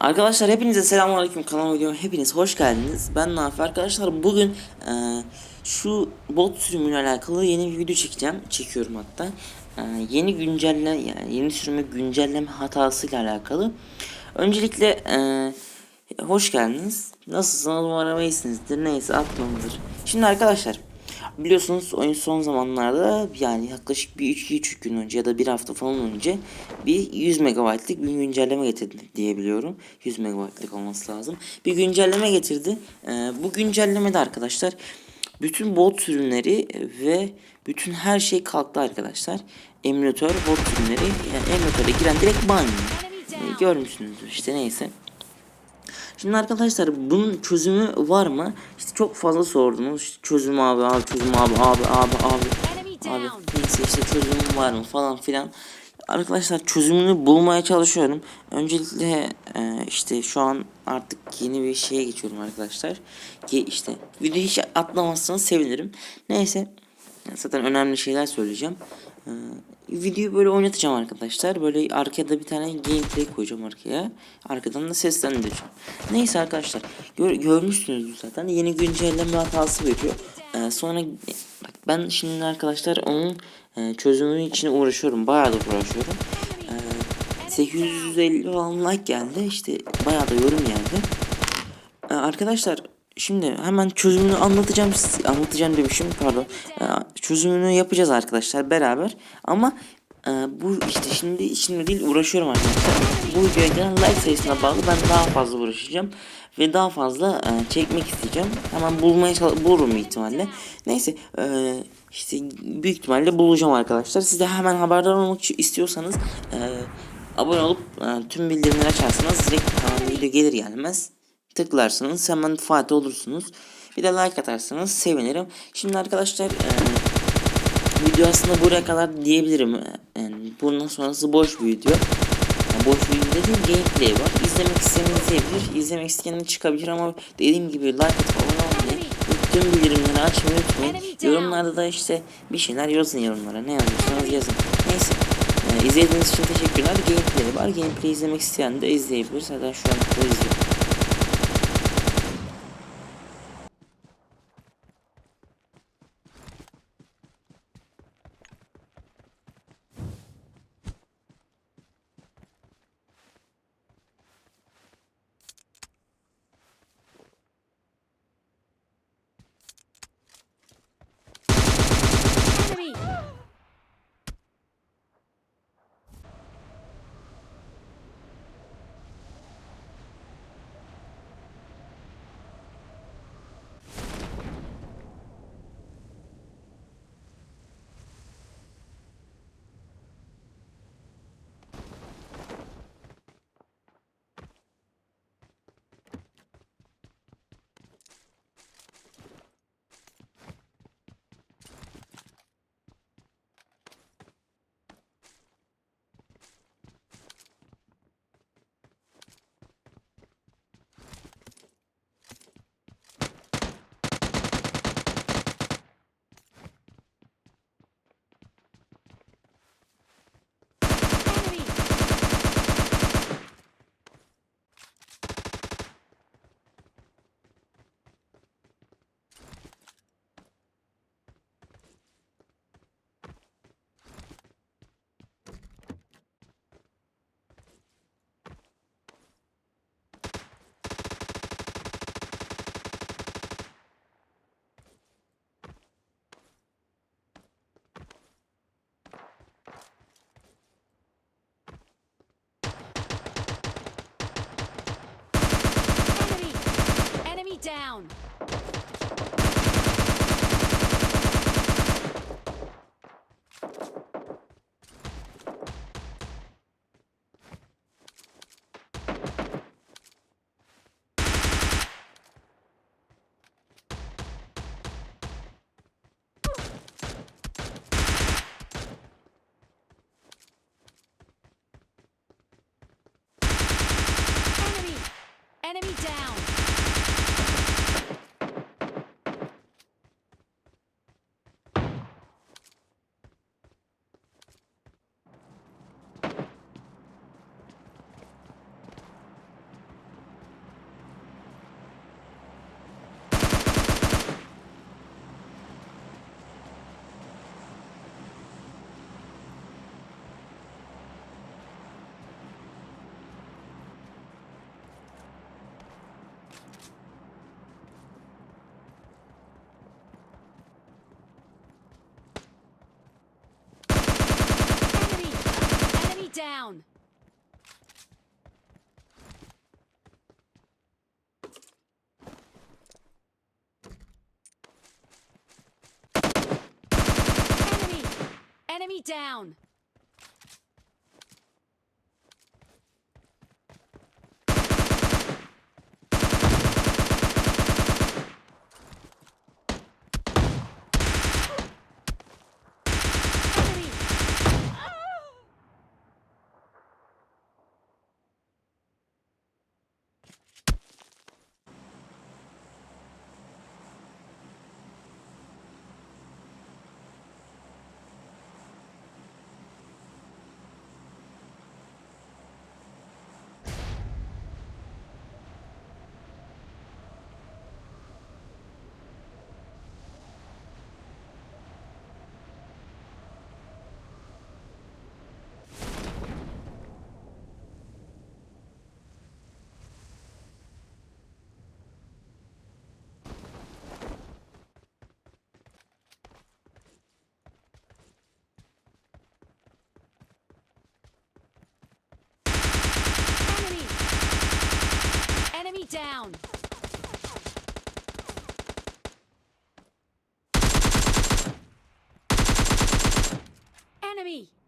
Arkadaşlar hepinize selamünaleyküm kanalıma videoma hepiniz hoş geldiniz. Ben Nafi arkadaşlar bugün e, şu bot sürümüyle alakalı yeni bir video çekeceğim. Çekiyorum hatta. E, yeni güncelle yani yeni sürümü güncelleme hatasıyla alakalı. Öncelikle e, hoş geldiniz. Nasılsınız umarım iyisinizdir. Neyse aklımdır. Şimdi arkadaşlar Biliyorsunuz oyun son zamanlarda yani yaklaşık bir 3-3 gün önce ya da bir hafta falan önce bir 100 MB'lık bir güncelleme getirdi diyebiliyorum. 100 MB'lık olması lazım. Bir güncelleme getirdi. Ee, bu güncellemede arkadaşlar bütün bot sürümleri ve bütün her şey kalktı arkadaşlar. Emülatör bot sürümleri yani emülatöre giren direkt ban. Ee, görmüşsünüzdür işte neyse. Şimdi arkadaşlar bunun çözümü var mı? İşte çok fazla sordunuz. İşte çözüm abi abi çözüm abi abi abi abi. Abi neyse işte çözümü var mı falan filan. Arkadaşlar çözümünü bulmaya çalışıyorum. Öncelikle e, işte şu an artık yeni bir şeye geçiyorum arkadaşlar. Ki işte videoyu hiç atlamazsanız sevinirim. Neyse zaten önemli şeyler söyleyeceğim. Ee, videoyu böyle oynatacağım arkadaşlar. Böyle arkaya da bir tane gameplay koyacağım arkaya. Arkadan da seslendireceğim. Neyse arkadaşlar. Gör, görmüşsünüz zaten. Yeni güncelleme hatası veriyor. Ee, sonra bak ben şimdi arkadaşlar onun e, çözümü için uğraşıyorum. Bayağı da uğraşıyorum. Ee, 850 falan like geldi. İşte bayağı da yorum geldi. Ee, arkadaşlar Şimdi hemen çözümünü anlatacağım. Anlatacağım demişim pardon. Ee, çözümünü yapacağız arkadaşlar beraber. Ama e, bu işte şimdi şimdi değil uğraşıyorum arkadaşlar. Bu videoya gelen like sayısına bağlı ben daha fazla uğraşacağım. Ve daha fazla e, çekmek isteyeceğim. Hemen bulmaya bulurum ihtimalle. Neyse e, işte büyük ihtimalle bulacağım arkadaşlar. Siz de hemen haberdar olmak istiyorsanız e, abone olup e, tüm bildirimleri açarsanız direkt hemen video gelir gelmez tıklarsınız hemen Fatih olursunuz. Bir de like atarsanız sevinirim. Şimdi arkadaşlar e, video aslında buraya kadar diyebilirim. Yani bundan sonrası boş bir video. Yani boş bir video değil gameplay var. İzlemek isteyen izleyebilir. İzlemek isteyen çıkabilir ama dediğim gibi like atıp abone olmayı tüm bildirimleri açmayı unutmayın. Yorumlarda da işte bir şeyler yazın yorumlara. Ne yazıyorsanız yazın. Neyse. Ee, izlediğiniz için teşekkürler. Gameplay var. Gameplay izlemek isteyen de izleyebilir. Zaten şu an burada Enemy down! down! Enemy! Down! enemy!